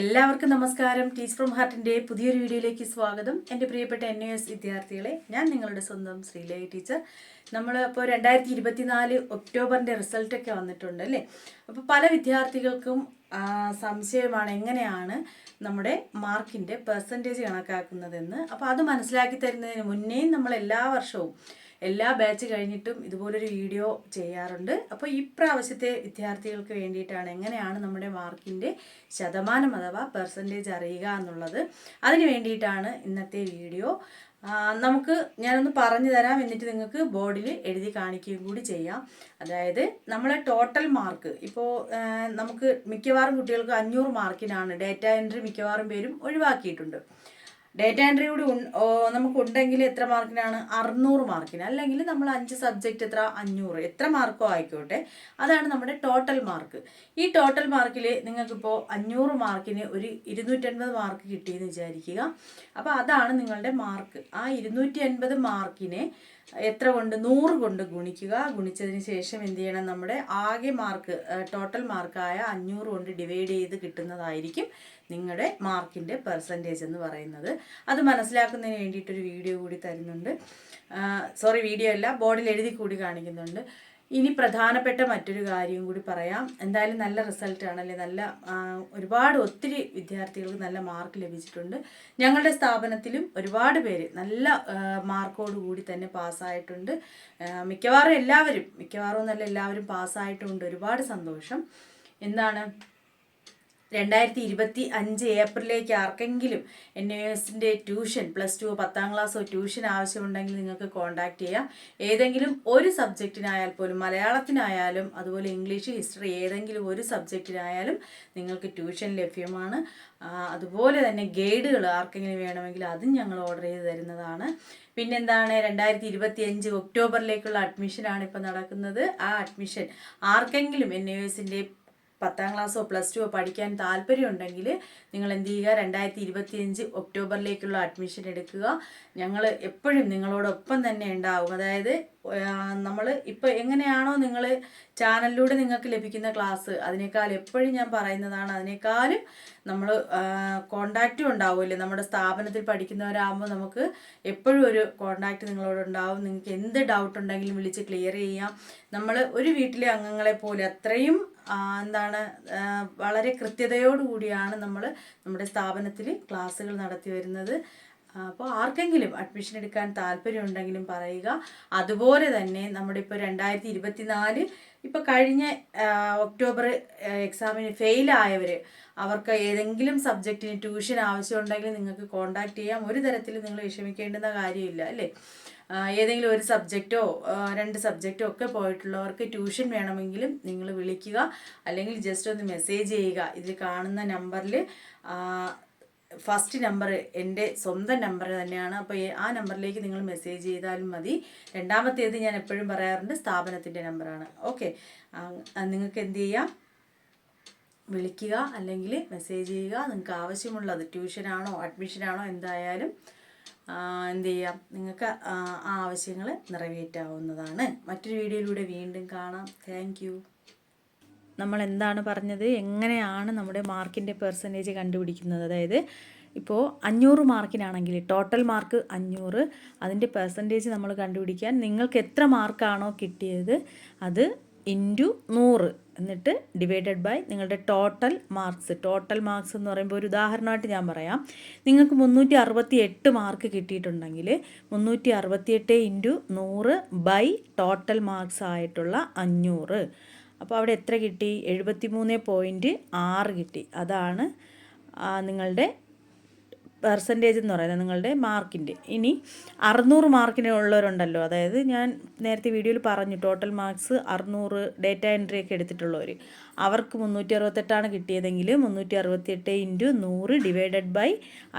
എല്ലാവർക്കും നമസ്കാരം. Teacher from ഹാർട്ടിന്റെ പുതിയൊരു വീഡിയോയിലേക്ക് സ്വാഗതം. എന്റെ പ്രിയപ്പെട്ട എൻ എസ് വിദ്യാർത്ഥികളെ ഞാൻ നിങ്ങളുടെ സ്വന്തം ശ്രീലയ ടീച്ചർ നമ്മൾ ഇപ്പോൾ രണ്ടായിരത്തി ഇരുപത്തിനാല് ഒക്ടോബറിന്റെ റിസൾട്ടൊക്കെ വന്നിട്ടുണ്ട് അല്ലേ? അപ്പോൾ പല വിദ്യാർത്ഥികൾക്കും സംശയമാണ് എങ്ങനെയാണ് നമ്മുടെ മാർക്കിന്റെ പെർസെന്റേജ് കണക്കാക്കുന്നതെന്ന്. അപ്പോൾ അത് മനസ്സിലാക്കി തരുന്നതിന് മുന്നേ നമ്മൾ എല്ലാ വർഷവും എല്ലാ ബാച്ച് കഴിഞ്ഞിട്ടും ഇതുപോലൊരു വീഡിയോ ചെയ്യാറുണ്ട്. അപ്പോൾ ഇപ്രാവശ്യത്തെ വിദ്യാർത്ഥികൾക്ക് വേണ്ടിയിട്ടാണ് എങ്ങനെയാണ് നമ്മുടെ മാർക്കിന്റെ ശതമാനം അഥവാ പെർസെന്റേജ് അറിയുക എന്നുള്ളത്. അതിന് വേണ്ടിയിട്ടാണ് ഇന്നത്തെ വീഡിയോ നമുക്ക് ഞാനൊന്ന് പറഞ്ഞു തരാം എന്നിട്ട് നിങ്ങൾക്ക് ബോർഡിൽ എഴുതി കാണിക്കുകയും കൂടി ചെയ്യാം. അതായത് നമ്മളെ ടോട്ടൽ മാർക്ക് ഇപ്പോൾ നമുക്ക് മിക്കവാറും കുട്ടികൾക്ക് അഞ്ഞൂറ് മാർക്കിനാണ് ഡേറ്റ എൻട്രി മിക്കവാറും പേരും ഒഴിവാക്കിയിട്ടുണ്ട്. ഡേറ്റ എൻട്രി കൂടി നമുക്കുണ്ടെങ്കിൽ എത്ര മാർക്കിനാണ്? അറുന്നൂറ് മാർക്കിന്. അല്ലെങ്കിൽ നമ്മൾ അഞ്ച് സബ്ജക്റ്റ് എത്ര? അഞ്ഞൂറ്. എത്ര മാർക്കോ ആയിക്കോട്ടെ. അതാണ് നമ്മുടെ ടോട്ടൽ മാർക്ക് ഈ ടോട്ടൽ മാർക്കിൽ നിങ്ങൾക്കിപ്പോൾ അഞ്ഞൂറ് മാർക്കിന് ഒരു ഇരുന്നൂറ്റൻപത് മാർക്ക് കിട്ടിയെന്ന് വിചാരിക്കുക. അപ്പോൾ അതാണ് നിങ്ങളുടെ മാർക്ക് ആ ഇരുന്നൂറ്റി അൻപത് മാർക്കിനെ എത്ര കൊണ്ട്? നൂറ് കൊണ്ട് ഗുണിക്കുക. ഗുണിച്ചതിന് ശേഷം എന്ത് ചെയ്യണം? നമ്മുടെ ആകെ മാർക്ക് ടോട്ടൽ മാർക്കായ അഞ്ഞൂറ് കൊണ്ട് ഡിവൈഡ് ചെയ്ത് കിട്ടുന്നതായിരിക്കും നിങ്ങളുടെ മാർക്കിന്റെ പെർസെന്റേജ് എന്ന് പറയുന്നത്. അത് മനസ്സിലാക്കുന്നതിന് വേണ്ടിയിട്ടൊരു വീഡിയോ കൂടി തരുന്നുണ്ട്. സോറി വീഡിയോ അല്ല ബോർഡിൽ എഴുതി കൂടി കാണിക്കുന്നുണ്ട്. ഇനി പ്രധാനപ്പെട്ട മറ്റൊരു കാര്യം കൂടി പറയാം. എന്തായാലും നല്ല റിസൾട്ടാണ് അല്ലേ? നല്ല ഒരുപാട് ഒത്തിരി വിദ്യാർത്ഥികൾക്ക് നല്ല മാർക്ക് ലഭിച്ചിട്ടുണ്ട്. ഞങ്ങളുടെ സ്ഥാപനത്തിലും ഒരുപാട് പേര് നല്ല ആ, മാർക്കോട് കൂടി തന്നെ പാസ്സായിട്ടുണ്ട് മിക്കവാറും എല്ലാവരും മിക്കവാറും നല്ല എല്ലാവരും പാസ്സായിട്ടുണ്ട് ഒരുപാട് സന്തോഷം. എന്താണ്? രണ്ടായിരത്തി ഇരുപത്തി അഞ്ച് ഏപ്രിലേക്ക് ആർക്കെങ്കിലും എൻ എസിന്റെ ട്യൂഷൻ പ്ലസ് ടു പത്താം ക്ലാസ്സോ ട്യൂഷൻ ആവശ്യമുണ്ടെങ്കിൽ നിങ്ങൾക്ക് കോൺടാക്റ്റ് ചെയ്യാം. ഏതെങ്കിലും ഒരു സബ്ജക്റ്റിനായാൽ പോലും മലയാളത്തിനായാലും അതുപോലെ ഇംഗ്ലീഷ് ഹിസ്റ്ററി ഏതെങ്കിലും ഒരു സബ്ജക്റ്റിനായാലും നിങ്ങൾക്ക് ട്യൂഷൻ ലഭ്യമാണ്. അതുപോലെ തന്നെ ഗൈഡുകൾ ആർക്കെങ്കിലും വേണമെങ്കിൽ അതും ഞങ്ങൾ ഓർഡർ ചെയ്ത് തരുന്നതാണ്. പിന്നെന്താണ് രണ്ടായിരത്തി ഇരുപത്തി അഞ്ച് ഒക്ടോബറിലേക്കുള്ള അഡ്മിഷനാണ് ഇപ്പോൾ നടക്കുന്നത്. ആ അഡ്മിഷൻ ആർക്കെങ്കിലും എൻ എസിന്റെ പത്താം ക്ലാസ്സോ പ്ലസ് ടുവോ പഠിക്കാൻ താല്പര്യമുണ്ടെങ്കിൽ നിങ്ങൾ എന്ത് ചെയ്യുക? രണ്ടായിരത്തി ഇരുപത്തിയഞ്ച് ഒക്ടോബറിലേക്കുള്ള അഡ്മിഷൻ എടുക്കുക. ഞങ്ങൾ എപ്പോഴും നിങ്ങളോടൊപ്പം തന്നെ ഉണ്ടാവും. അതായത് നമ്മൾ ഇപ്പോൾ എങ്ങനെയാണോ നിങ്ങൾ ചാനലിലൂടെ നിങ്ങൾക്ക് ലഭിക്കുന്ന ക്ലാസ് അതിനേക്കാൾ എപ്പോഴും ഞാൻ പറയുന്നതാണ് അതിനേക്കാളും നമ്മൾ കോണ്ടാക്റ്റും ഉണ്ടാവുമല്ലേ. നമ്മുടെ സ്ഥാപനത്തിൽ പഠിക്കുന്നവരാകുമ്പോൾ നമുക്ക് എപ്പോഴും ഒരു കോണ്ടാക്റ്റ് നിങ്ങളോട് ഉണ്ടാവും. നിങ്ങൾക്ക് എന്ത് ഡൗട്ട് ഉണ്ടെങ്കിലും വിളിച്ച് ക്ലിയർ ചെയ്യാം. നമ്മൾ ഒരു വീട്ടിലെ അംഗങ്ങളെ പോലെ അത്രയും എന്താണ് വളരെ കൃത്യതയോടുകൂടിയാണ് നമ്മൾ നമ്മുടെ സ്ഥാപനത്തിൽ ക്ലാസ്സുകൾ നടത്തി വരുന്നത്. അപ്പോൾ ആർക്കെങ്കിലും അഡ്മിഷൻ എടുക്കാൻ താല്പര്യമുണ്ടെങ്കിലും പറയുക. അതുപോലെ തന്നെ നമ്മുടെ ഇപ്പോൾ രണ്ടായിരത്തി ഇരുപത്തി നാല് ഇപ്പോൾ കഴിഞ്ഞ ഒക്ടോബർ എക്സാമിന് ഫെയിലായവർ അവർക്ക് ഏതെങ്കിലും സബ്ജക്റ്റിന് ട്യൂഷൻ ആവശ്യമുണ്ടെങ്കിൽ നിങ്ങൾക്ക് കോൺടാക്റ്റ് ചെയ്യാം. ഒരു തരത്തിലും നിങ്ങൾ വിഷമിക്കേണ്ടുന്ന കാര്യമില്ല അല്ലേ? ഏതെങ്കിലും ഒരു സബ്ജക്റ്റോ രണ്ട് സബ്ജക്റ്റോ ഒക്കെ പോയിട്ടുള്ളവർക്ക് ട്യൂഷൻ വേണമെങ്കിലും നിങ്ങൾ വിളിക്കുക. അല്ലെങ്കിൽ ജസ്റ്റ് ഒന്ന് മെസ്സേജ് ചെയ്യുക. ഇതിൽ കാണുന്ന നമ്പറിൽ ഫസ്റ്റ് നമ്പർ എന്റെ സ്വന്തം നമ്പർ തന്നെയാണ്. അപ്പോൾ ആ നമ്പറിലേക്ക് നിങ്ങൾ മെസ്സേജ് ചെയ്താലും മതി. രണ്ടാമത്തേത് ഞാൻ എപ്പോഴും പറയാറുണ്ട് സ്ഥാപനത്തിന്റെ നമ്പറാണ് ഓക്കെ നിങ്ങൾക്ക് എന്ത് ചെയ്യാം? വിളിക്കുക അല്ലെങ്കിൽ മെസ്സേജ് ചെയ്യുക. നിങ്ങൾക്ക് ആവശ്യമുള്ളത് ട്യൂഷനാണോ അഡ്മിഷനാണോ എന്തായാലും എന്ത് ചെയ്യാം? നിങ്ങൾക്ക് ആ ആവശ്യങ്ങൾ നിറവേറ്റാവുന്നതാണ്. മറ്റൊരു വീഡിയോയിലൂടെ വീണ്ടും കാണാം. താങ്ക് നമ്മൾ എന്താണ് പറഞ്ഞത്? എങ്ങനെയാണ് നമ്മുടെ മാർക്കിന്റെ പെർസെന്റേജ് കണ്ടുപിടിക്കുന്നത്? അതായത് ഇപ്പോൾ അഞ്ഞൂറ് മാർക്കിനാണെങ്കിൽ ടോട്ടൽ മാർക്ക് അഞ്ഞൂറ് അതിന്റെ പെർസെന്റേജ് നമ്മൾ കണ്ടുപിടിക്കാൻ നിങ്ങൾക്ക് എത്ര മാർക്കാണോ കിട്ടിയത് അത് ഇന്റു നൂറ്. എന്നിട്ട് ഡിവൈഡഡ് ബൈ നിങ്ങളുടെ ടോട്ടൽ മാർക്സ് ടോട്ടൽ മാർക്സ് എന്ന് പറയുമ്പോൾ ഒരു ഉദാഹരണമായിട്ട് ഞാൻ പറയാം. നിങ്ങൾക്ക് മുന്നൂറ്റി അറുപത്തി എട്ട് മാർക്ക് കിട്ടിയിട്ടുണ്ടെങ്കിൽ മുന്നൂറ്റി അറുപത്തിയെട്ട് ഇന്റു നൂറ് ബൈ ടോട്ടൽ മാർക്സ് ആയിട്ടുള്ള അഞ്ഞൂറ്. അപ്പോൾ അവിടെ എത്ര കിട്ടി? എഴുപത്തി മൂന്ന് പോയിന്റ് ആറ് കിട്ടി. അതാണ് നിങ്ങളുടെ പെർസെന്റേജ് എന്ന് പറയുന്നത് നിങ്ങളുടെ മാർക്കിന്റെ. ഇനി അറുന്നൂറ് മാർക്കിന് ഉള്ളവരുണ്ടല്ലോ അതായത് ഞാൻ നേരത്തെ വീഡിയോയിൽ പറഞ്ഞു ടോട്ടൽ മാർക്സ് അറുന്നൂറ് ഡേറ്റ എൻട്രി ഒക്കെ എടുത്തിട്ടുള്ളവർ. അവർക്ക് മുന്നൂറ്റി അറുപത്തെട്ടാണ് കിട്ടിയതെങ്കിൽ മുന്നൂറ്റി അറുപത്തിയെട്ട് ഇന്റു നൂറ് ഡിവൈഡഡ് ബൈ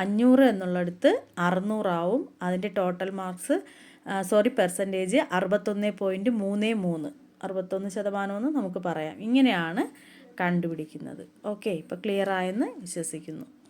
അഞ്ഞൂറ് എന്നുള്ളിടത്ത് അറുന്നൂറാവും. അതിന്റെ ടോട്ടൽ മാർക്സ് സോറി പെർസെന്റേജ് അറുപത്തൊന്ന് പോയിന്റ് മൂന്ന് മൂന്ന്. അറുപത്തൊന്ന് ശതമാനമെന്ന് നമുക്ക് പറയാം. ഇങ്ങനെയാണ് കണ്ടുപിടിക്കുന്നത്. ഓക്കെ ഇപ്പോൾ ക്ലിയർ ആയെന്ന് വിശ്വസിക്കുന്നു.